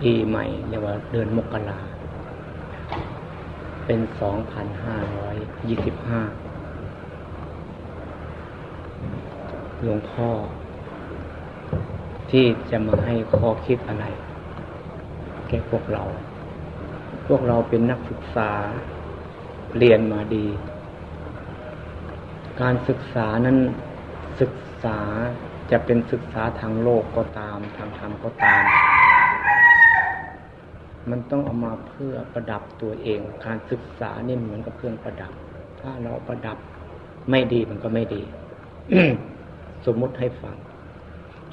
ปีใหม่เรียกว่าเดือนมกราเป็นสองพันห้าร้อยยี่สิบห้าหลวงพ่อ ที่จะมาให้ข้อคิดอะไร แก่พวกเรา พวกเราเป็นนักศึกษาเรียนมาดี การศึกษานั้นศึกษาจะเป็นศึกษาทางโลกก็ตาม ทางธรรมก็ตาม มันต้องเอามาเพื่อประดับตัวเอง การศึกษานี่เหมือนกับเครื่องประดับ ถ้าเราประดับไม่ดีมันก็ไม่ดี สมมุติให้ฟัง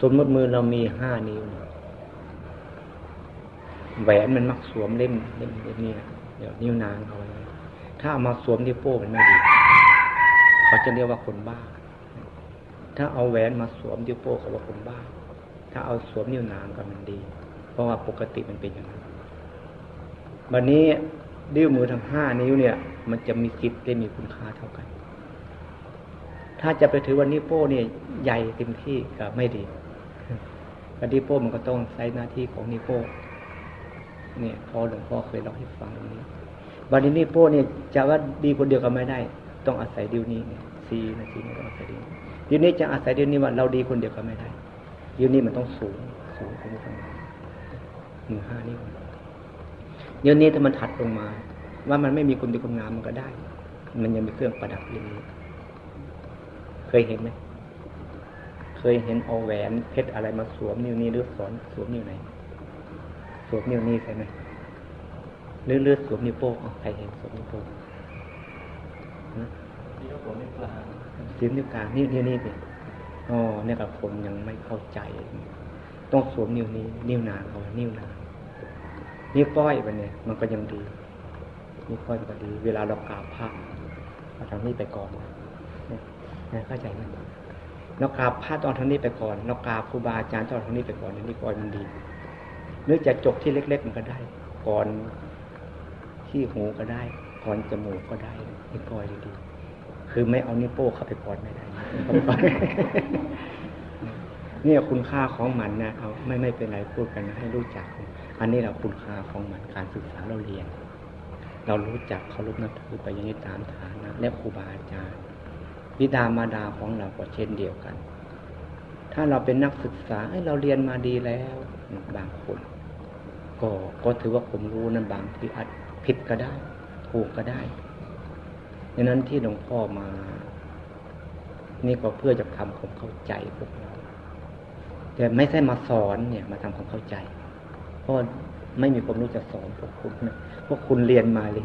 สมมติมือเรามีห้านิ้วแหวนมันมักสวมเล่มเล่มเล่มนี้นะเดี๋ยวนิ้วนางเอาไว้ถ้าเอามาสวมนิ้วโป้มันไม่ดี เขาจะเรียกว่าคนบ้า ถ้าเอาแหวนมาสวมนิ้วโป้เขาว่าคนบ้า ถ้าเอาสวมนิ้วนางก็มันดี เพราะว่าปกติมันเป็นอย่างนั้น วันนี้ดิ้วมือทั้งห้านิ้วเนี่ย มันจะมีสิทธิ์ได้มีคุณค่าเท่ากัน ถ้าจะไปถือวันนิ้โป้เนี่ยใหญ่เต็มที่ก็ไม่ดีวันนิ้วโป้มันก็ต้องใช้หน้าที่ของนิ้วโป้เนี่ยพอหลวงพ่อเคยเล่าให้ฟังตรงนี้วันนี้นิ้วโป้เนี่ยจะว่าดีคนเดียวก็ไม่ได้ ต้องอาศัยดิ้วนี้เนี่ยซีนาทีนี้ต้องอาศัยดิ้วดิ้วนี้จะอาศัยดิ้วนี้ว่าเราดีคนเดียวก็ไม่ได้ดิ้วนี้มันต้องสูงสูงขึ้นไปมือห้านิ้ว เดี๋ยวนี้ถ้ามันถัดลงมา ว่ามันไม่มีคนดีคนงามมันก็ได้ มันยังมีเครื่องประดับอย่างนี้เคยเห็นไหมเคยเห็นเอาแหวนเพชรอะไรมาสวมนิ้วนี้หรือสอนสวมนิ้วไหน สวมนิ้วนี้ใช่ไหมหรือเลือดสวมนิ้วโป้งใครเห็นสวมนิ้วโป้งนิ้วโป้งนิ้วกลางสวมนิ้วกลางนิ้วนิ้วนี้เป็นอ๋อเนี่ยกับคนยังไม่เข้าใจ ต้องสวมนิ้วนี้ นิ้วนางเอานิ้วนาง นิ้วก้อยไปเนี่ยมันก็ยังดีนิ้วก้อยมันก็ดี เวลาเรากราบพระเราทำนี่ไปก่อนนะเข้าใจไหมเรากราบพระตอนทางนี้ไปก่อนเรากราบครูบาอาจารย์ตอนทางนี้ไปก่อนนี่ก้อยมันดีหรือจะจบที่เล็ก ๆ มันก็ได้ ก่อนที่หูก็ได้ ก่อนจมูกก็ได้นี่ก้อยดีๆคือไม่เอานิ้วโป้เข้าไปก่อนไม่ได้เนี่ยคุณค่าของมันนะเอาไม่ไม่เป็นไรพูดกันนะให้รู้จัก อันนี้เราคุณค่าของมันการศึกษาเราเรียน เรารู้จักเคารพนับถือไปอย่างนี้ตามฐานะและครูบาอาจารย์วิดามาดาของเราก็เช่นเดียวกัน ถ้าเราเป็นนักศึกษาให้เราเรียนมาดีแล้วบางคนก็ก็ถือว่าผมรู้นั้นบางที่อาจผิดก็ได้ ถูกก็ได้ดังนั้นที่หลวงพ่อมา นี่ก็เพื่อจะทำความเข้าใจพวกเราแต่ไม่ใช่มาสอนเนี่ย มาทำความเข้าใจ เพราะไม่มีความรู้จะสอนพวกคุณนะพวกคุณเรียนมาเลย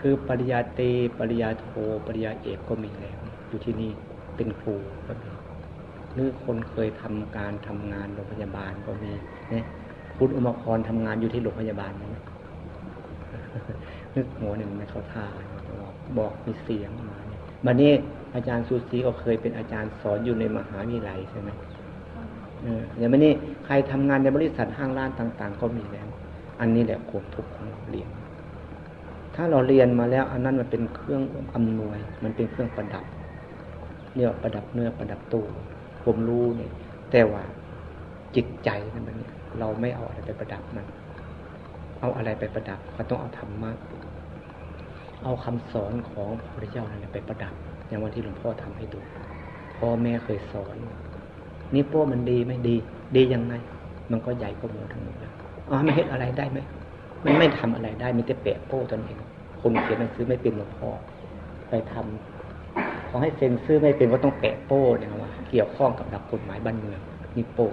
คือปริญญาตรีปริญญาโทปริญญาเอกก็มีแล้ว อยู่ที่นี่เป็นครูก็มีหรือคนเคยทำการทำงานโรงพยาบาลก็มีนี่ยคุณอมาพรทำงานอยู่ที่โรงพยาบาลไหมนึกหัวหนึ่งไม่เข้าท่าบอกบอกมีเสียงมาเนี่ยบันนี้อาจารย์สุสีก็เคยเป็นอาจารย์สอนอยู่ในมหาวิทยาลัยใช่ไหม อย่างนี้ใครทำงานในบริษัทห้างร้านต่าง ๆ ก็มีแล้ว อันนี้แหละความทุกข์ของเราเรียน ถ้าเราเรียนมาแล้ว อันนั้นมันเป็นเครื่องอำนวย มันเป็นเครื่องประดับเรียประดับเนื้อประดับตัวผมรู้เนี่ย แต่ว่าจิตใจนั่นมันเนี่ยเราไม่เอาอะไรไปประดับมัน เอาอะไรไปประดับก็ต้องเอาธรรมะเอาคำสอนของพระพุทธเจ้านั่นไปประดับ อย่างวันที่หลวงพ่อทำให้ดูพ่อแม่เคยสอน นี่โป้มันดีไม่ดี ดียังไง มันก็ใหญ่ก็หมูทั้งหมดแล้วอ๋อไม่เห็นอะไรได้ไหมมันไม่ทำอะไรได้มีแต่แปะโป้ตนเองคนเขียนหนังสือไม่เป็นหลวงพ่อไปทำขอให้เซ็นซื้อไม่เป็นก็ต้องแปะโป้เนี่ยว่าเกี่ยวข้องกับหลักกฎหมายบ้านเมืองนี่โป้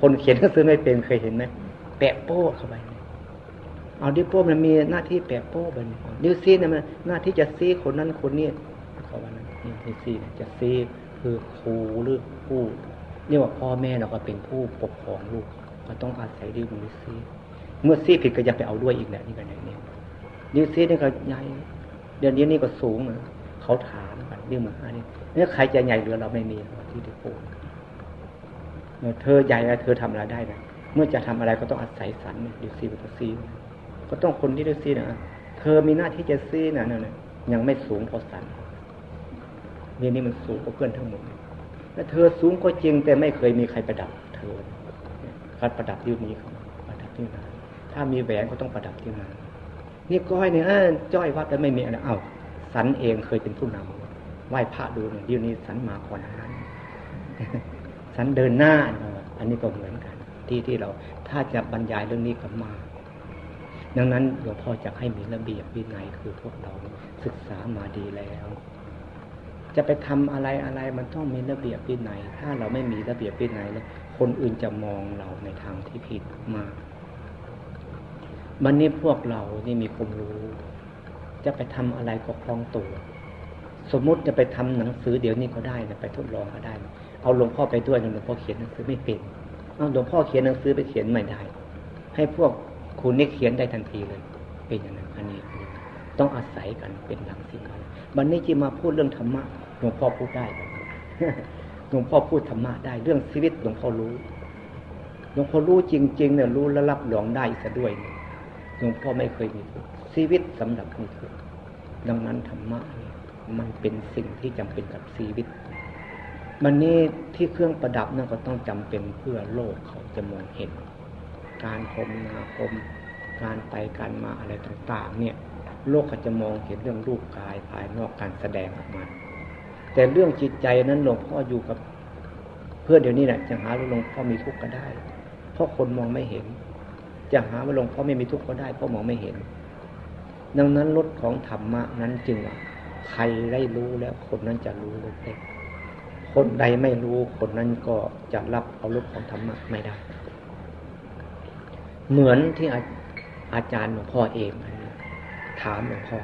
คนเขียนหนังสือไม่เป็นเคยเห็นไหมแปะโป้เข้าไปเอาดิโป้มันมีหน้าที่แปะโป้ไปดิวซีเนี่ยมันหน้าที่จะซีคนนั้นคนนี้เขาว่านั้นนี่ดิวซีเนี่ยจะซีคือครูหรือผู้ เรียกว่าพ่อแม่เราก็เป็นผู้ปกครองลูกก็ต้องอาศัยดิวดิวซีเมื่อซีผิดก็จะไปเอาด้วยอีกแหละนี่กันอย่างนี้ดิวซีนี่ก็ใหญ่เดือนนี้นี่ก็สูงนะเขาถามกันเรื่องมือห้านี่เนี่ยใครจะใหญ่เหลือเราไม่มีที่ดิโป้เธอใหญ่แล้วเธอทำอะไรได้นะเมื่อจะทำอะไรก็ต้องอาศัยสันดิวซีกับซีก็ต้องคนที่ดิวซีนะเธอมีหน้าที่จะซีนะเนี่ยยังไม่สูงพอสันเรื่องนี้มันสูงกว่าเพื่อนทั้งหมด และเธอสูงก็จริง แต่ไม่เคยมีใครประดับ เธอคัดประดับยุคนี้เขาประดับที่นาถ้ามีแหวนก็ต้องประดับที่นานี่ก้อยเนี่ยจ้อยวัดแล้วไม่มีอะไรเอ้าสันเองเคยเป็นผู้นำไหว้พระดูเนี่ยเดี๋ยวนี้สันมาก่อนนั้นสันเดินหน้า อันนี้ก็เหมือนกัน ที่ที่เราถ้าจะบรรยายเรื่องนี้กับมาดังนั้นหลวงพ่อจะให้มีระเบียบวินัยคือพวกเราศึกษามาดีแล้ว จะไปทำอะไรอะไรมันต้องมีระเบียบวินัยถ้าเราไม่มีระเบียบวินัยแล้วคนอื่นจะมองเราในทางที่ผิดมากวันนี้พวกเรานี่มีความรู้ จะไปทำอะไรก็คล่องตัว สมมุติจะไปทำหนังสือเดี๋ยวนี้ก็ได้นะไปทดลองก็ได้ เอาหลวงพ่อไปด้วยหลวงพ่อเขียนหนังสือไม่เป็นเอาหลวงพ่อเขียนหนังสือไปเขียนไม่ได้ ให้พวกคุณนี่เขียนได้ทันทีเลย เป็นอย่างนั้นอันนี้ ต้องอาศัยกันเป็นหลังสิ่งนั้น วันนี้ที่มาพูดเรื่องธรรมะหลวงพ่อพูดได้หลวงพ่อพูดธรรมะได้เรื่องชีวิตหลวงพ่อรู้หลวงพ่อรู้จริง ๆ เนี่ยรู้และรับรองได้ซะด้วยหลวงพ่อไม่เคยมีทุกชีวิตสำหรับมีทุกดังนั้นธรรมะมันเป็นสิ่งที่จำเป็นกับชีวิตมันนี้ที่เครื่องประดับนั่นก็ต้องจำเป็นเพื่อโลกเขาจะมองเห็น การคมนาคม การไปการมาอะไรต่าง ๆ เนี่ย โลกเขาจะมองเห็นเรื่องรูปกายภายนอกการแสดงออกมา แต่เรื่องจิตใจนั้นหลวงพ่ออยู่กับ เพื่อเดี๋ยวนี้แหละจะหาว่าหลวงพ่อมีทุกข์ก็ได้ เพราะคนมองไม่เห็น จะหาว่าหลวงพ่อไม่มีทุกข์ก็ได้ เพราะมองไม่เห็น ดังนั้นรถของธรรมะนั้นจึงใครได้รู้แล้วคนนั้นจะรู้เลยคนใดไม่รู้คนนั้นก็จะรับเอารถของธรรมะไม่ได้ เหมือนที่อาอาจารย์หลวงพ่อเอง ถามหลวงพ่อ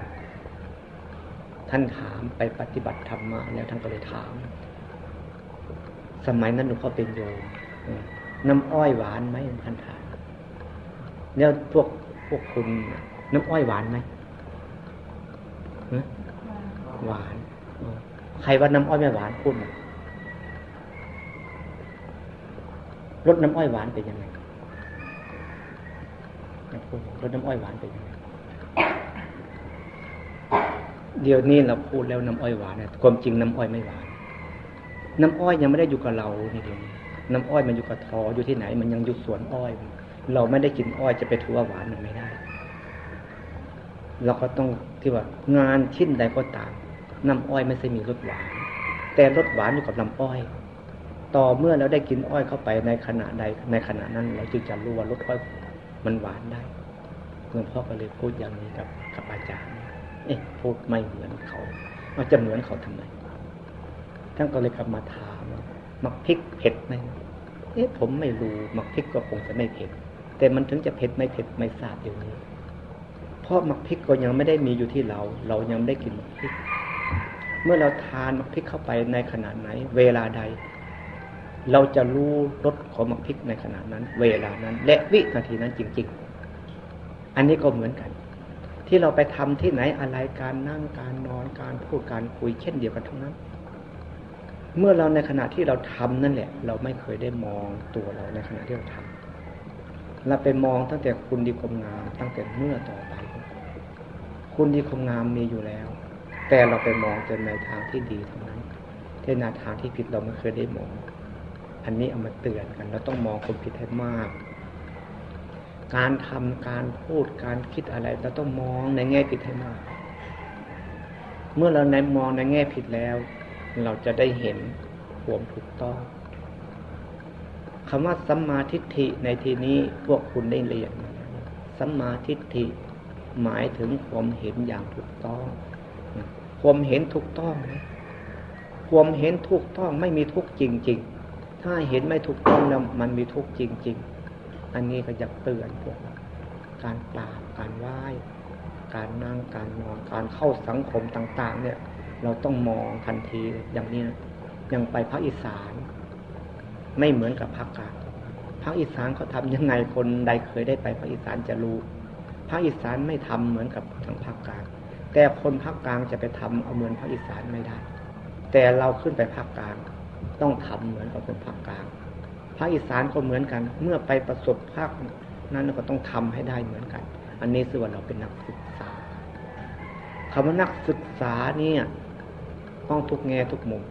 ท่านถามไปปฏิบัติธรรมะแล้วท่านก็เลยถาม สมัยนั้นหลวงพ่อเป็นโยมน้ำอ้อยหวานไหมท่านถามแล้วพวกพวกคุณน้ำอ้อยหวานไหมหวานใครว่าน้ำอ้อยไม่หวานพูดมารสน้ำอ้อยหวานเป็นยังไงรสน้ำอ้อยหวานเป็นยังไง เดี๋ยวนี้เราพูดแล้วน้ำอ้อยหวานเนี่ยความจริงน้ำอ้อยไม่หวาน น้ำอ้อยยังไม่ได้อยู่กับเรานี่เดียวน้ำอ้อยมันอยู่กับทออยู่ที่ไหน มันยังอยู่สวนอ้อย เราไม่ได้กินอ้อยจะไปถือว่าหวานมันไม่ได้เราก็ต้องที่ว่างานชิ้นใดก็ตามน้ำอ้อยไม่ใช่มีรสหวาน แต่รสหวานอยู่กับน้ำอ้อย ต่อเมื่อเราได้กินอ้อยเข้าไปในขณะใดในขณะนั้นเราจึงจะรู้ว่ารสอ้อยมันหวานได้หลวงพ่อก็เลยพูดอย่างนี้กับกับอาจารย์ เอ๊ะพูดไม่เหมือนเขามันจะเหมือนเขาทำไมท่านก็เลยกลับมาถามมักพริกเผ็ดไหมเอ๊ะผมไม่รู้มักพริกก็คงจะไม่เผ็ด แต่มันถึงจะเผ็ดไม่เผ็ดไม่ทราบอยู่นี้เพราะมักพริกก็ยังไม่ได้มีอยู่ที่เรา เรายังไม่ได้กินมักพริก เมื่อเราทานมักพริกเข้าไปในขนาดไหน เวลาใด เราจะรู้รสของมักพริกในขนาดนั้น เวลานั้น และวินาทีนั้นจริง ๆ อันนี้ก็เหมือนกัน ที่เราไปทำที่ไหนอะไรการนั่งการนอนการพูดการคุยเช่นเดียวกันทั้งนั้น เมื่อเราในขณะที่เราทำนั่นแหละ เราไม่เคยได้มองตัวเราในขณะที่เราทำเราไปมองตั้งแต่คุณดีความงาม ตั้งแต่เมื่อต่อไป คุณดีความงามมีอยู่แล้ว แต่เราไปมองจนในทางที่ดีเท่านั้นในทางที่ผิดเราไม่เคยได้มอง อันนี้เอามาเตือนกันเราต้องมองคนผิดให้มาก การทำการพูดการคิดอะไรเราต้องมองในแง่ผิดให้มาก เมื่อเราในมองในแง่ผิดแล้ว เราจะได้เห็นความถูกต้องคำว่าสัมมาทิฏฐิในทีนี้พวกคุณได้เรียนสัมมาทิฏฐิหมายถึงความเห็นอย่างถูกต้องความเห็นถูกต้องความเห็นถูกต้องไม่มีทุกข์จริง ๆ ถ้าเห็นไม่ถูกต้องแล้วมันมีทุกข์จริง ๆ อันนี้ก็อยากเตือนพวกเราการปราบการไหว้ การนั่งการนอนการเข้าสังคมต่างๆ เนี่ย เราต้องมองทันทีอย่างนี้นะยังไปภาคอีสาน ไม่เหมือนกับภาคกลางภาคอีสานเขาทำยังไงคนใดเคยได้ไปภาคอีสานจะรู้ภาคอีสานไม่ทำเหมือนกับทางภาคกลาง แต่คนภาคกลางจะไปทำเอาเหมือนภาคอีสานไม่ได้ แต่เราขึ้นไปภาคกลาง ต้องทำเหมือนกับคนภาคกลาง ภาคอีสานก็เหมือนกัน เมื่อไปประสบภาคนั้นก็ต้องทำให้ได้เหมือนกัน อันนี้ส่วนเราเป็นนักศึกษาคำว่านักศึกษาเนี่ยต้องทุกแง่ทุกมุม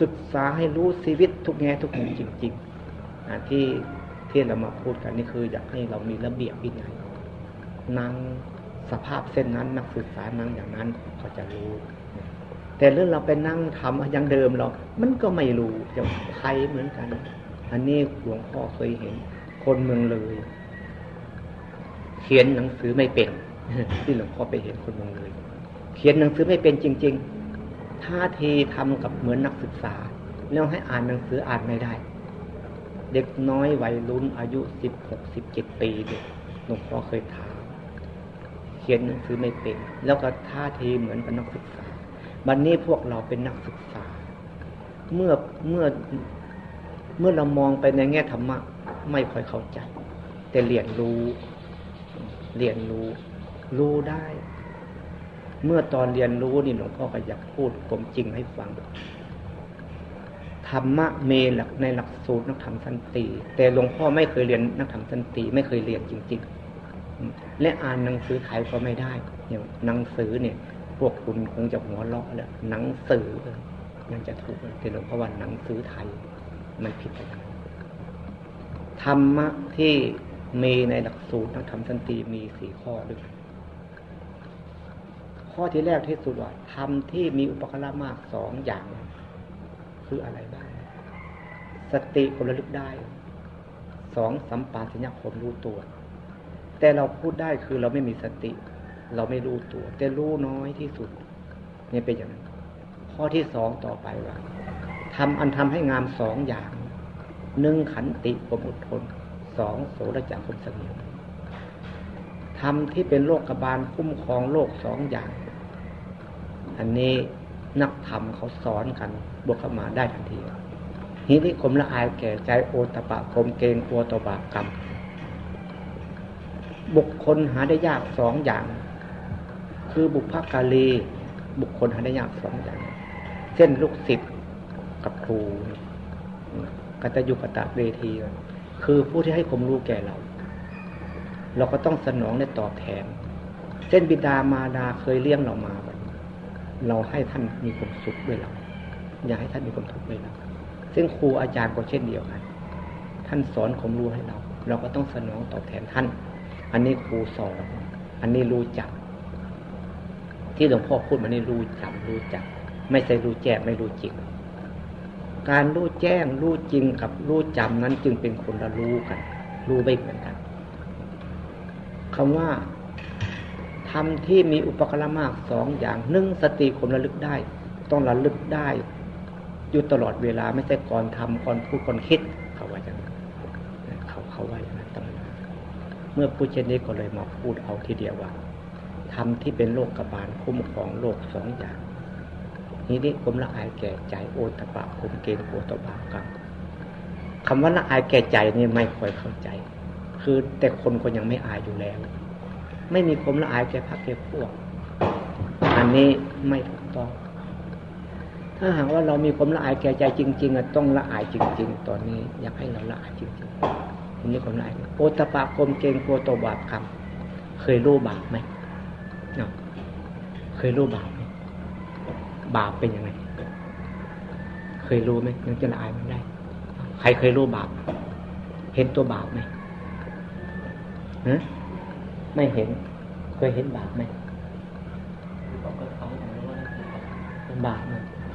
ศึกษาให้รู้ชีวิตทุกแง่ทุกมุมจริงๆที่ที่เรามาพูดกันนี่คืออยากให้เรามีระเบียบวินัยนั่งสภาพเส้นนั้น นักศึกษานั่งอย่างนั้นเขาจะรู้ แต่เรื่องเราไปนั่งทำอย่างเดิมเรา มันก็ไม่รู้อย่างใครเหมือนกัน อันนี้หลวงพ่อเคยเห็น คนเมืองเลย เขียนหนังสือไม่เป็นที่หลวงพ่อไปเห็นคนเมืองเลย เขียนหนังสือไม่เป็นจริง ๆ ท่าทีทำกับเหมือนนักศึกษา แล้วให้อ่านหนังสืออ่านไม่ได้ เด็กน้อยวัยรุ่นอายุสิบหกสิบเจ็ดปีเด็กหลวงพ่อเคยถาม เขียนหนังสือไม่เป็น แล้วก็ท่าทีเหมือนกับนักศึกษา บัดนนี้พวกเราเป็นนักศึกษา เมื่อเมื่อ เมื่อเรามองไปในแง่ธรรมะไม่ค่อยเข้าใจ แต่เรียนรู้ เรียนรู้ รู้ได้ เมื่อตอนเรียนรู้นี่หลวงพ่อก็อยากพูดผมจริงให้ฟังธรรมะเมหลักในหลักสูตรนักธรรมสันติแต่หลวงพ่อไม่เคยเรียนนักธรรมสันติไม่เคยเรียนจริง ๆ และอ่านหนังสือไทยก็ไม่ได้อย่างหนังสือเนี่ย พวกคุณคงจะหัวเราะแล้วหนังสือยังจะถูกแต่หลวงพ่อว่าหนังสือไทย มันผิดไปแล้วธรรมะที่มีในหลักสูตรนักธรรมสันติมีสี่ข้อด้วยข้อที่แรกที่สุดว่าทำที่มีอุปกรณ์มากสองอย่าง คืออะไรบ้าง สติความระลึกได้สองสัมปาสัญญาความรู้ตัว แต่เราพูดได้คือเราไม่มีสติ เราไม่รู้ตัว แต่รู้น้อยที่สุดนี่เป็นอย่างนั้นข้อที่สองต่อไปว่า ทำอันทำให้งามสองอย่างหนึ่งขันติความอดทนสองโสรจักความสงบทำที่เป็นโลกกบาลคุ้มครองโลกสองอย่าง อันนี้นักธรรมเขาสอนกันบวกเข้ามาได้ทันทีทีนี้คมละอายแก่ใจโอตปะคมเกงกลัวตบากรรม บุคคลหาได้ยากสองอย่าง คือบุพกาลี บุคคลหาได้ยากสองอย่าง เช่นลูกศิษย์ กับครูกัตยุกตะเวที คือผู้ที่ให้ความรู้แก่เรา เราก็ต้องสนองและตอบแทนเช่นบิดามารดาเคยเลี้ยงเรามา เราให้ท่านมีความสุขด้วยเรา อยากให้ท่านมีความทุกข์ด้วยเราซึ่งครูอาจารย์ก็เช่นเดียวกัน ท่านสอนความรู้ให้เรา เราก็ต้องสนองตอบแทนท่าน อันนี้ครูสอน อันนี้รู้จัก ที่หลวงพ่อพูดมานี่รู้จักรู้จัก ไม่ใช่รู้แจ้งไม่รู้จริง การรู้แจ้งรู้จริงกับรู้จำนั้นจึงเป็นคนละรู้กัน รู้ไม่เหมือนกันคำว่าทำที่มีอุปกรณ์มากสองอย่างหนึ่งสติข่มระลึกได้ ต้องระลึกได้อยู่ตลอดเวลาไม่ใช่ก่อนทำก่อนพูดก่อนคิดเขาว่าอย่างนั้นเขาเขาว่าอย่างนั้นตลอดเมื่อพูดเช่นนี้ก็เลยมาพูดเอาทีเดียวว่าทำที่เป็นโลกกบาลคุ้มของโลกสองอย่าง นี้นี่ผมละอายแก่ใจโอตปะผมเกณฑ์โอตบากรรมคำว่าละอายแก่ใจนี่ไม่ค่อยเข้าใจ คือแต่คนก็ยังไม่อายอยู่แล้ว ไม่มีความละอายแก่พักแก่พวก อันนี้ไม่ถูกต้อง ถ้าหากว่าเรามีความละอายแก่ใจจริงๆต้องละอายจริง ๆ ตอนนี้อยากให้เราละอายจริงๆทีนี้ความละอายโอตปะกลมเกงโกโตบาปกรรมเคยรู้บาปไหมเนาะเคยรู้บาป บาปเป็นยังไง เคยรู้ไหมยังจะละอายมันได้ ใครเคยรู้บาป เห็นตัวบาปไหมฮะไม่เห็น เคยเห็นบาปไหมบาป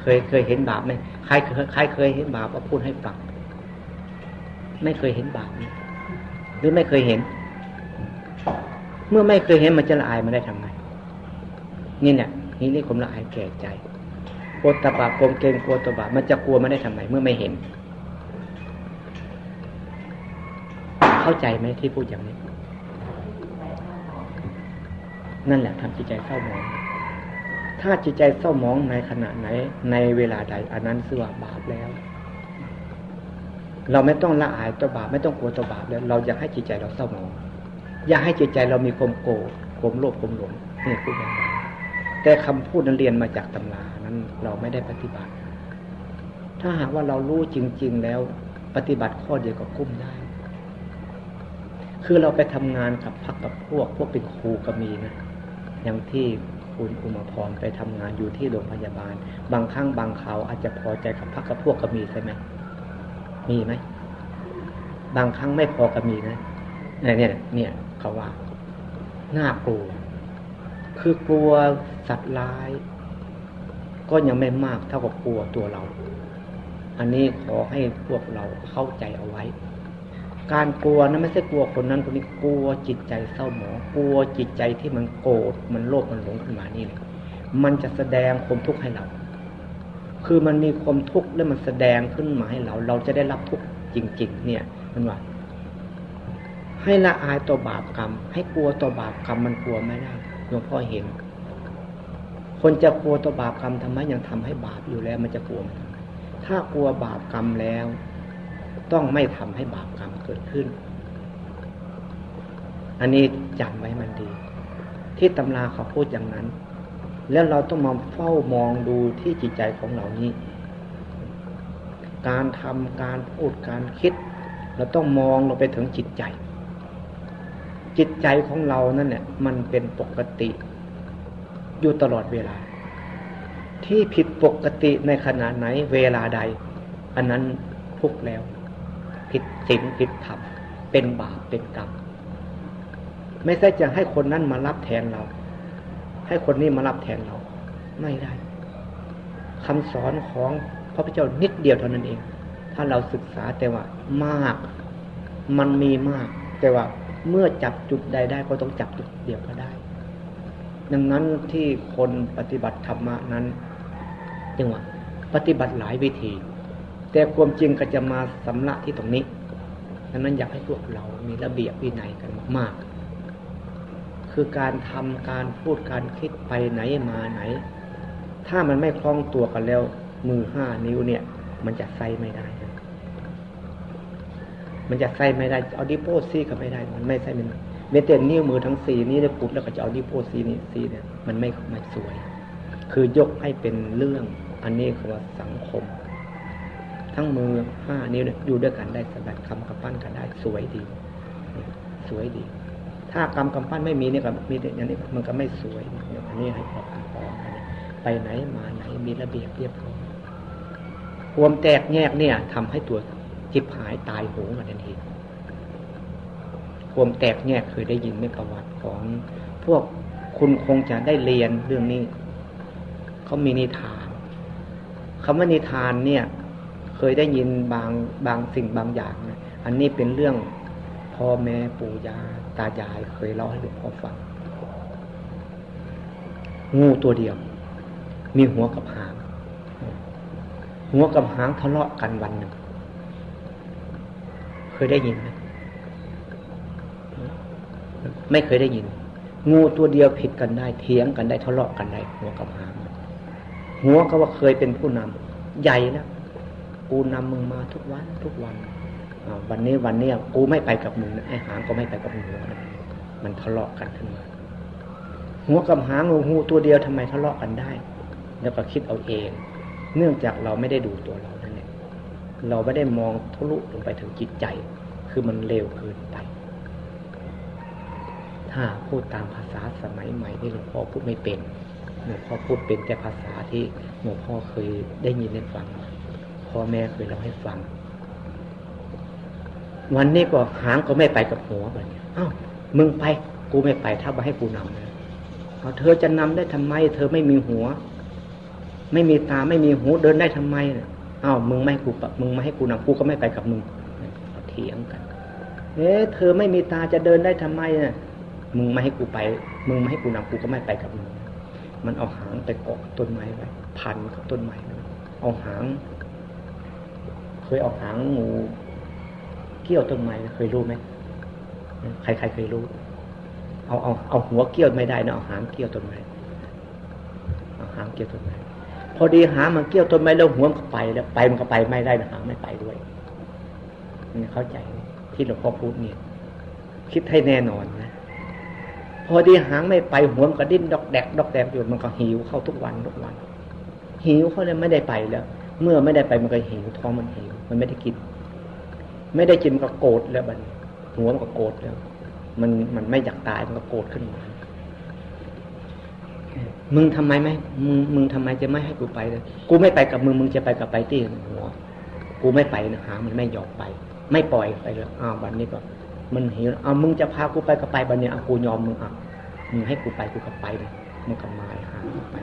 เคยเคยเห็นบาปไหมใครเคยใครเคยเห็นบาปก็พูดให้ฟังไม่เคยเห็นบาปหรือไม่เคยเห็น เมื่อไม่เคยเห็นมันจะละอายมันได้ทำไงนี่เนี่ยนี่นี่ผมละอายแก่ใจ โกตบาปกลมเกงกลัวตบาปมันจะกลัวมันได้ทำไงเมื่อไม่เห็น เข้าใจไหมที่พูดอย่างนี้ นั่นแหละทำจิตใจเศร้าหมอง ถ้าจิตใจเศร้าหมองในขณะไหน ในเวลาใดอันนั้นสือว่าบาปแล้ว เราไม่ต้องละอายตัวบาปไม่ต้องกลัวตัวบาปแล้ว เราอยากให้จิตใจเราเศร้าหมอง อยากให้จิตใจเรามีความโกรธความโลภความหลงนี่พูดอย่างไร แต่คำพูดนั้นเรียนมาจากตำรานั้นเราไม่ได้ปฏิบัติ ถ้าหากว่าเรารู้จริง ๆ แล้วปฏิบัติข้อเดียวก็กุ้มได้ คือเราไปทำงานกับพักกับพวก พวกเป็นครูก็มีนะ อย่างที่คุณอุมาพรไปทำงานอยู่ที่โรงพยาบาล บางครั้งบางเขาอาจจะพอใจกับพักกับพวกก็มีใช่ไหม มีไหม บางครั้งไม่พอก็มีนะ เนี่ย เนี่ย เขาว่า น่ากลัว คือกลัวสัตว์ร้าย ก็ยังไม่มากเท่ากับกลัวตัวเรา อันนี้ขอให้พวกเราเข้าใจเอาไว้ การกลัวนั้นไม่ใช่กลัวคนนั้นคนนี้กลัวจิตใจเศร้าหมองกลัวจิตใจที่มันโกรธมันโลภมันหลงขึ้นมานี่เลยมันจะแสดงความทุกข์ให้เรา คือมันมีความทุกข์แล้วมันแสดงขึ้นมาให้เรา เราจะได้รับทุกข์จริง ๆ เนี่ยมันว่าให้ละอายตัวบาปกรรม ให้กลัวตัวบาปกรรมมันกลัวไม่ได้ หลวงพ่อเห็น คนจะกลัวตัวบาปกรรมทำไมยังทำให้บาปอยู่แล้ว มันจะกลัวมันถ้ากลัวบาปกรรมแล้ว ต้องไม่ทำให้บาปกรรมเกิดขึ้น อันนี้จำไว้มันดี ที่ตำราเขาพูดอย่างนั้น แล้วเราต้องมาเฝ้ามองดูที่จิตใจของเรานี้ การทำการพูดการคิด เราต้องมองลงไปถึงจิตใจ จิตใจของเรานั่นเนี่ยมันเป็นปกติอยู่ตลอดเวลา ที่ผิดปกติในขณะไหนเวลาใด อันนั้นทุกแล้ว ผิดศีลผิดธรรมเป็นบาปเป็นกรรมไม่ใช่จะให้คนนั้นมารับแทนเรา ให้คนนี้มารับแทนเรา ไม่ได้คำสอนของพระพุทธเจ้านิดเดียวเท่านั้นเอง ถ้าเราศึกษาแต่ว่ามาก มันมีมาก แต่ว่า เมื่อจับจุดใดได้ก็ต้องจับจุดเดียวก็ได้ ดังนั้นที่คนปฏิบัติธรรมะนั้นจึงว่าปฏิบัติหลายวิธี แต่ความจริงก็จะมาสำลักที่ตรงนี้ดังนั้นอยากให้พวกเรามีระเบียบวินัยกันมากๆ คือการทำการพูดการคิดไปไหนมาไหน ถ้ามันไม่คล้องตัวกันแล้ว มือห้านิ้วเนี่ย มันจะใส่ไม่ได้ มันจะใส่ไม่ได้เอาดิโพซีก็ไม่ได้ มันไม่ใส่เป็นเมเตนนิ้วมือทั้งสี่นี้ได้ปุดแล้วก็จะเอาดิโพซีนี่ซีเนี่ยมันไม่ไม่สวย คือยกให้เป็นเรื่องอันนี้คือว่าสังคม ทั้งมือห้านิ้วเนี่ยอยู่ด้วยกันได้สบัดคำกับปั้นกันได้สวยดี สวยดี ถ้ากรรมกำปั้นไม่มีเนี่ยก็มีอย่างนี้มันก็ไม่สวยอันนี้ให้พอกันพอไปไหนมาไหนมีระเบียบเรียบร้อยความแตกแยกเนี่ยทำให้ตัว จิบหายตายโหงมาทันทีความแตกแยกเคยได้ยินในประวัติของ พวกคุณคงจะได้เรียนเรื่องนี้เขามีนิทานคำว่านิทานเนี่ย เคยได้ยินบางบางสิ่งบางอย่างนะอันนี้เป็นเรื่องพ่อแม่ปู่ย่าตายายเคยเล่าให้หลวงพ่อฟังงูตัวเดียว มีหัวกับหาง หัวกับหางทะเลาะกันวันหนึ่ง เคยได้ยินไหมไม่เคยได้ยิน งูตัวเดียวผิดกันได้ เถียงกันได้ทะเลาะกันได้หัวกับหางหัวก็ว่าเคยเป็นผู้นำใหญ่แล้วกูนำมึงมาทุกวันทุกวันวันนี้วันนี้กูไม่ไปกับมึงไอ้หางก็ไม่ไปกับมึงมันทะเลาะกันขึ้นมาหัวกับหางงูตัวเดียวทำไมทะเลาะกันได้ แล้วก็คิดเอาเอง เนื่องจากเราไม่ได้ดูตัวเรา เราไม่ได้มองทะลุลงไปถึงจิตใจ คือมันเร็วเกินไป ถ้าพูดตามภาษาสมัยใหม่ที่หลวงพ่อพูดไม่เป็นหลวงพ่อพูดเป็นแต่ภาษาที่หลวงพ่อเคยได้ยินได้ฟังพ่อแม่เคยเล่าให้ฟัง วันนี้ก็หางก็ไม่ไปกับหัวแบบนี้อ้าวมึงไป กูไม่ไปถ้ามาให้กูนำเลยเอาเธอจะนำได้ทำไม เธอไม่มีหัว ไม่มีตาไม่มีหูเดินได้ทำไม อ้าวมึงไม่ให้กูมึงไม่ให้กูนำกูก็ไม่ไปกับมึงเถียงกัน เอ๊ะเธอไม่มีตาจะเดินได้ทำไมเนี่ยมึงไม่ให้กูไป มึงไม่ให้กูนำกูก็ไม่ไปกับมึงมันเอาหางไปเกาะต้นไม้ไว้พันกับต้นไม้เอาหาง เคยเอาหางงูเกี้ยวต้นไม้เคยรู้ไหมใครใครเคยรู้ เอาเอาเอาหัวเกี้ยวไม่ได้นะเอาหางเกี้ยวต้นไม้เอาหางเกี้ยวต้นไม้ พอดีหางมันเกี้ยวต้นไม้แล้วหัวมันก็ไปแล้วไปมันก็ไปไม่ได้หางไม่ไปด้วยนี่เข้าใจที่หลวงพ่อพูดเนี่ยคิดให้แน่นอนนะพอดีหางไม่ไปหัวมันก็ดิ้นดอกแดกดอกแดกอยู่มันก็หิวเข้าทุกวันทุกวัน หิวเขาเลยไม่ได้ไปแล้ว เมื่อไม่ได้ไปมันก็หิวท้องมันหิว มันไม่ได้กิน ไม่ได้กินก็โกรธแล้วบันหัวมันก็โกรธแล้ว มันมันไม่อยากตายมันก็โกรธขึ้นมา มึงทำไมไม่มึงมึงทำไมจะไม่ให้กูไปเลยกูไม่ไปกับมึงมึงจะไปกับไปที่หัวกูไม่ไปนะหา มันไม่ยอมไป ไม่ปล่อยไปเลยอ้าวบัดนนี้ก็ มันหิวเอาวมึงจะพากูไปก็ไปบัดนนี้เอากูยอมมึงอะมึงให้กูไปกูก็ไปเลยมันก็มาหาไป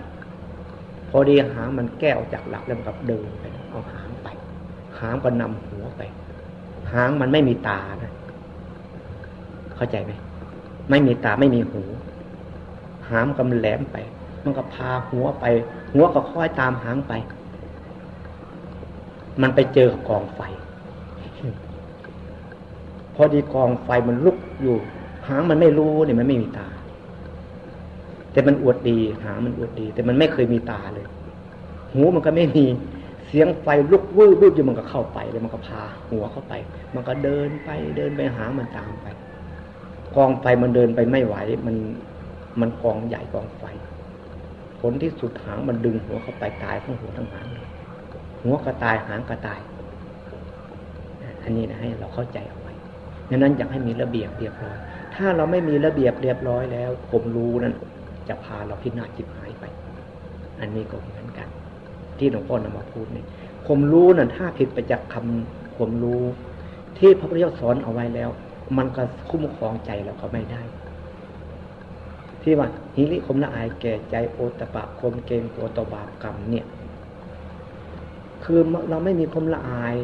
พอดีหามันแก้วจากหลักแล้วมันก็เดินไปเอาหางไป หางก็นำหัวไป หางมันไม่มีตานะเข้าใจไหมไม่มีตาไม่มีหู หางกำแหลมไป มันก็พาหัวไป หัวก็ค่อยตามหางไป มันไปเจอกับกองไฟ พอดีกองไฟมันลุกอยู่ หางมันไม่รู้เนี่ยมันไม่มีตา แต่มันอวดดี หางมันอวดดี แต่มันไม่เคยมีตาเลย หูมันก็ไม่มีเสียงไฟลุกวืบวืบอยู่มันก็เข้าไปแล้วมันก็พาหัวเข้าไป มันก็เดินไปเดินไปหามันตามไปกองไฟมันเดินไปไม่ไหว มันมันกองใหญ่กองไฟ ลที่สุดหางมันดึงหัวเขาไปตายทั้งหัวทั้งหางหัวก็ตายหางก็ตาย อันนี้นะให้เราเข้าใจเอาไว้ดังนั้นอยากให้มีระเบียบเรียบร้อย ถ้าเราไม่มีระเบียบเรียบร้อยแล้ว ผมรู้นั้นจะพาเราพินาศจิบหายไป อันนี้ก็เหมือนกัน ที่หลวงพ่อนำมาพูดนี่ผมรู้นั้นถ้าผิดไปจากคำผมรู้ ที่พระพุทธเจ้าสอนเอาไว้แล้ว มันก็คุ้มครองใจเราก็ไม่ได้ ที่ว่าฮิริคมละอายแก่ใจโอตปะคมเกงตัวตบาปกรรมเนี่ย คือเราไม่มีคมละอาย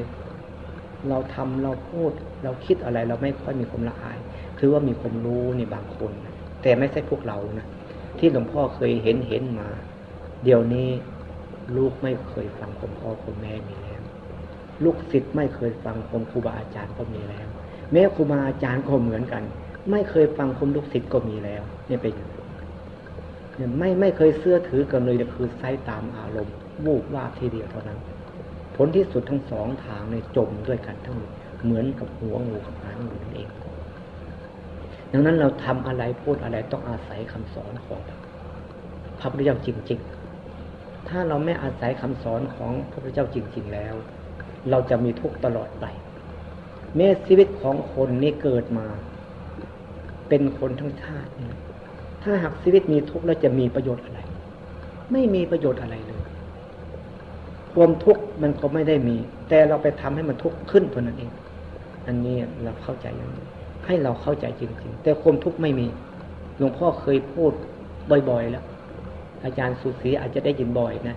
เราทำเราพูด เราคิดอะไร เราไม่ค่อยมีคมละอาย คือว่ามีคนรู้ในบางคน แต่ไม่ใช่พวกเรานะที่หลวงพ่อเคยเห็นเห็นมา เดี๋ยวนี้ลูกไม่เคยฟังคนพ่อคนแม่มีแล้ว ลูกศิษย์ไม่เคยฟังคนครูบาอาจารย์ก็มีแล้ว แม้ครูบาอาจารย์ก็เหมือนกัน ไม่เคยฟังคมลูกศิษย์ก็มีแล้ว เนี่ยเป็น เนี่ยไม่ไม่เคยเสื้อถือกันเลยคือไซตามอารมณ์วูบว่าทีเดียวเท่านั้น ผลที่สุดทั้งสองทางในจมด้วยกันทั้งหมดเหมือนกับหัวงูกับหางงูนั่นเอง ดังนั้นเราทำอะไรพูดอะไรต้องอาศัยคำสอนของพระพุทธเจ้าจริง ๆ ถ้าเราไม่อาศัยคำสอนของพระพุทธเจ้าจริง ๆ แล้ว เราจะมีทุกข์ตลอดไปแม้ชีวิตของคนนี้เกิดมา เป็นคนทั้งชาติ ถ้าหากชีวิตมีทุกข์แล้วจะมีประโยชน์อะไร ไม่มีประโยชน์อะไรเลย ความทุกข์มันก็ไม่ได้มี แต่เราไปทำให้มันทุกข์ขึ้นเท่านั้นเอง อันนี้เราเข้าใจอย่างนี้ให้เราเข้าใจจริงๆ แต่ความทุกข์ไม่มี หลวงพ่อเคยพูดบ่อยๆ แล้ว อาจารย์สุสีอาจจะได้ยินบ่อยนะ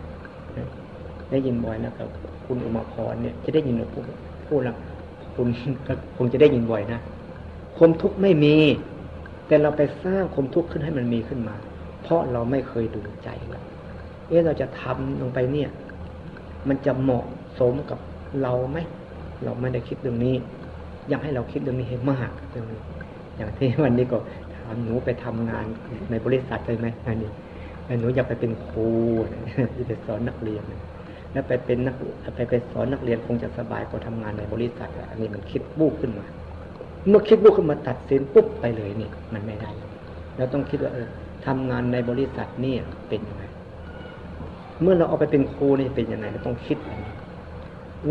ได้ยินบ่อยนะครับคุณอุมาพรเนี่ย จะได้ยินหลวงพ่อพูดแล้วคุณคงจะได้ยินบ่อยนะความทุกข์ไม่มี แต่เราไปสร้างความทุกข์ขึ้นให้มันมีขึ้นมา เพราะเราไม่เคยดูใจเราเอ๊ะเราจะทำลงไปเนี่ย มันจะเหมาะสมกับเราไหมเราไม่ได้คิดเรื่องนี้ อยากให้เราคิดเรื่องนี้ให้มากเรื่องนี้อย่างที่วันนี้ก็ถามหนูไปทำงานในบริษัทใช่ไหมอันนี้หนูอยากไปเป็นครูที่จะสอนนักเรียนแล้วไปเป็นนักไปไปสอนนักเรียนคงจะสบายกว่าทำงานในบริษัทอันนี้มันคิดบุกขึ้นมา เมื่อคิดบุกขึ้นมาตัดสินปุ๊บไปเลยนี่มันไม่ได้เราต้องคิดว่าเออทำงานในบริษัทนี่เป็นยังไง เมื่อเราเอาไปเป็นครูนี่เป็นยังไงเราต้องคิดอย่างนี้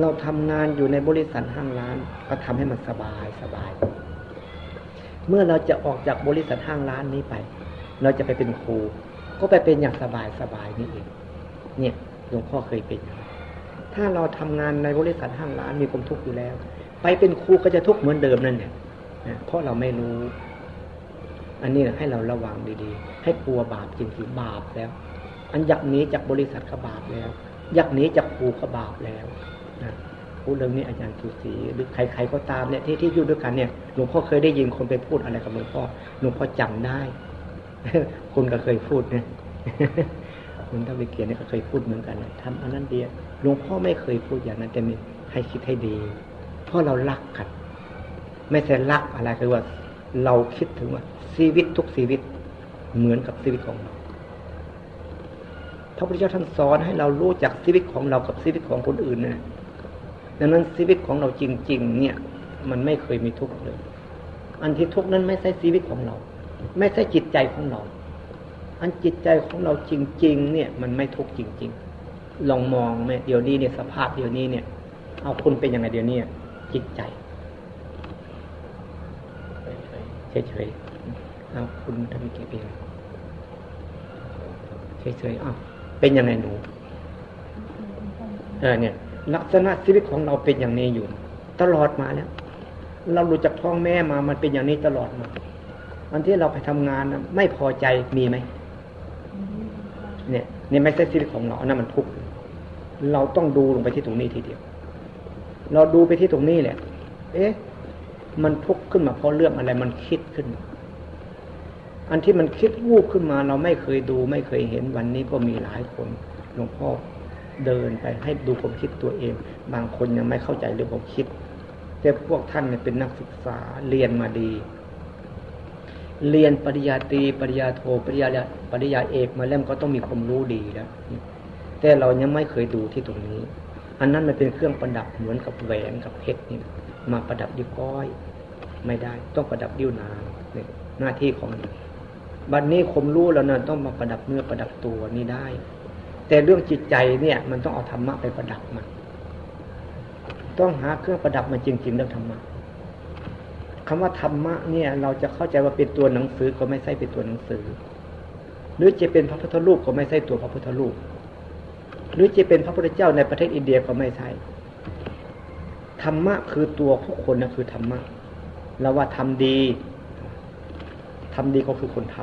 เราทำงานอยู่ในบริษัทห้างร้าน ก็ทำให้มันสบายสบาย เมื่อเราจะออกจากบริษัทห้างร้านนี้ไป เราจะไปเป็นครูก็ไปเป็นอย่างสบายสบายนี่เอง เนี่ยหลวงพ่อเคยเป็น ถ้าเราทำงานในบริษัทห้างร้านมีความทุกข์อยู่แล้ว ไปเป็นครูก็จะทุกข์เหมือนเดิมนั่นเนี่ยเพราะเราไม่รู้ อันนี้ให้เราระวังดีๆ ให้กลัวบาปจริงๆบาปแล้ว อันอยากหนีจากบริษัทก็บาปแล้ว อยากหนีจากครูก็บาปแล้วนะพูดเรื่องนี้อาจารย์สุสีหรือใครๆก็ตามเนี่ยที่ที่อยู่ด้วยกันเนี่ยหลวงพ่อเคยได้ยินคนไปพูดอะไรกับหลวงพ่อหลวงพ่อจำได้คุณก็เคยพูดเนี่ยคุณทวิเกียรนี่ก็เคยพูดเหมือนกันทำอันนั้นเดียหลวงพ่อไม่เคยพูดอย่างนั้นแต่มีให้คิดให้ดี ราะเรารักกัน ไม่ใช่รักอะไรคือว่า เราคิดถึงว่า ชีวิตทุกชีวิตเหมือนกับชีวิตของเราพระพุทธเจ้าท่านสอนให้เรารู้จักชีวิตของเรากับชีวิตของคนอื่นนะดังนั้นชีวิตของเราจริง ๆ เนี่ย มันไม่เคยมีทุกข์เลย อันที่ทุกข์นั้นไม่ใช่ชีวิตของเรา ไม่ใช่จิตใจของเรา อันจิตใจของเราจริง ๆ เนี่ย มันไม่ทุกข์จริง ๆ ลองมองไหมเดี๋ยวนี้เนี่ยสภาพเดี๋ยวนี้เนี่ย เอาคุณเป็นยังไงเดี๋ยวนี้ จิตใจ เฉยๆเอาคุณทำกี่ปีเฉยๆอ้าวเป็นยังไงหนู เออเนี่ย ลักษณะชีวิตของเราเป็นอย่างนี้อยู่ ตลอดมาแล้ว เราหลุดจากท้องแม่มามันเป็นอย่างนี้ตลอดมาวันที่เราไปทำงานไม่พอใจมีไหมเนี่ยนี่ไม่ใช่ชีวิตของเราอันนั้นมันทุกข์เราต้องดูลงไปที่ตรงนี้ทีเดียว เราดูไปที่ตรงนี้แหละ เอ๊ะ มันทุกข์ขึ้นมาเพราะเรื่องอะไรมันคิดขึ้น อันที่มันคิดวูบขึ้นมา เราไม่เคยดู ไม่เคยเห็นวันนี้ก็มีหลายคนหลวงพ่อเดินไปให้ดูความคิดตัวเอง บางคนยังไม่เข้าใจเรื่องความคิด แต่พวกท่านเนี่ยเป็นนักศึกษาเรียนมาดี เรียนปริญญาตรีปริญญาโทปริญญาปริญญาเอกมาแล้วก็ต้องมีความรู้ดีแล้วแต่เรายังไม่เคยดูที่ตรงนี้ อันนั้นมันเป็นเครื่องประดับเหมือนกับแหวนกับเพชรนี่มาประดับดิ้วก้อย ไม่ได้ ต้องประดับดิ้วนางนี่หน้าที่ของบัดนนี้คมรู้แล้วนะต้องมาประดับเนื้อประดับตัวนี่ได้ แต่เรื่องจิตใจเนี่ย มันต้องเอาธรรมะไปประดับมันต้องหาเครื่องประดับมันจริงๆเรื่องธรรมะคำว่าธรรมะเนี่ย เราจะเข้าใจว่าเป็นตัวหนังสือก็ไม่ใช่เป็นตัวหนังสือ หรือจะเป็นพระพุทธรูปก็ไม่ใช่ตัวพระพุทธรูป หรือจะเป็นพระพุทธเจ้าในประเทศอินเดียก็ไม่ใช่ธรรมะคือตัวทุกคนนะคือธรรมะเราว่าทำดีทำดีก็คือคนท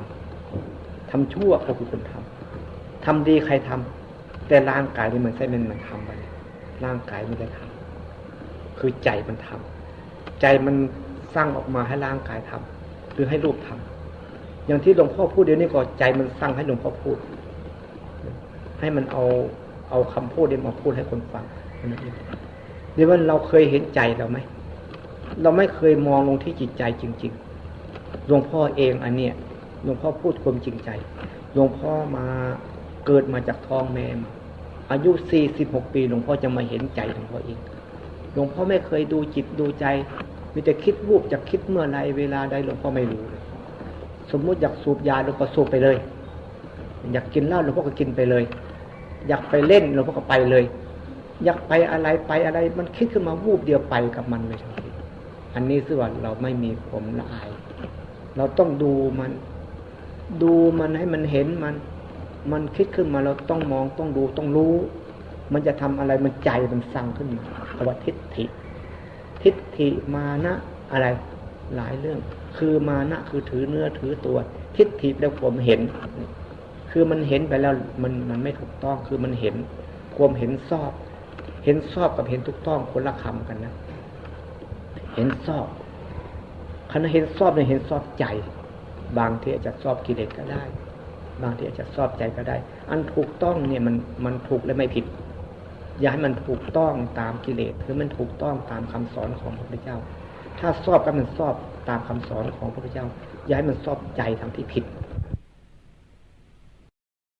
ำทำชั่วก็คือคนทำทำดีใครทำแต่ร่างกายนี่มันใช่มันมันทำไปร่างกายมันจะทำคือใจมันทำใจมันสร้างออกมาให้ร่างกายทำหรือให้รูปทำอย่างที่หลวงพ่อพูดเดี๋ยวนี้ก็ใจมันสร้างให้หลวงพ่อพูด ให้มันเอา เอาคำพูดเดี๋ยวมาพูดให้คนฟังนั่นเองเดี๋ยวว่าเราเคยเห็นใจเราไหม เราไม่เคยมองลงที่จิตใจจริง ๆ หลวงพ่อเองอันเนี้ยหลวงพ่อพูดความจริงใจ หลวงพ่อมาเกิดมาจากท้องแม่มาอายุสี่สิบหกปี หลวงพ่อจะมาเห็นใจหลวงพ่อเอง หลวงพ่อไม่เคยดูจิตดูใจ มีแต่คิดวูบจะคิดเมื่อไรเวลาใดหลวงพ่อไม่รู้เลยสมมุติอยากสูบยาหลวงพ่อสูบไปเลย อยากกินเหล้าหลวงพ่อก็กินไปเลย อยากไปเล่นหลวงพ่อก็ไปเลย อยากไปอะไรไปอะไร มันคิดขึ้นมาวูบเดียวไปกับมันเลยทันทีอันนี้สื่อว่าเราไม่มีผมละอาย เราต้องดูมัน ดูมันให้มันเห็นมัน มันคิดขึ้นมาเราต้องมองต้องดูต้องรู้ มันจะทำอะไรมันใจมันสั่งขึ้นมาคำว่าทิฏฐิ ทิฏฐิมานะอะไรหลายเรื่อง คือมานะคือถือเนื้อถือตัว ทิฏฐิแล้วผมเห็น คือมันเห็นไปแล้วมันมันไม่ถูกต้อง คือมันเห็นความเห็นชอบ เห็นชอบกับเห็นถูกต้องคนละคำกันนะเห็นชอบคณะเห็นชอบเนี่ยเห็นชอบใจ บางทีอาจจะชอบกิเลสก็ได้ บางทีอาจจะชอบใจก็ได้ อันถูกต้องเนี่ยมันมันถูกและไม่ผิด อย่าให้มันถูกต้องตามกิเลสคือมันถูกต้องตามคำสอนของพระพุทธเจ้า ถ้าชอบก็มันชอบตามคำสอนของพระพุทธเจ้า อย่าให้มันชอบใจทางที่ผิด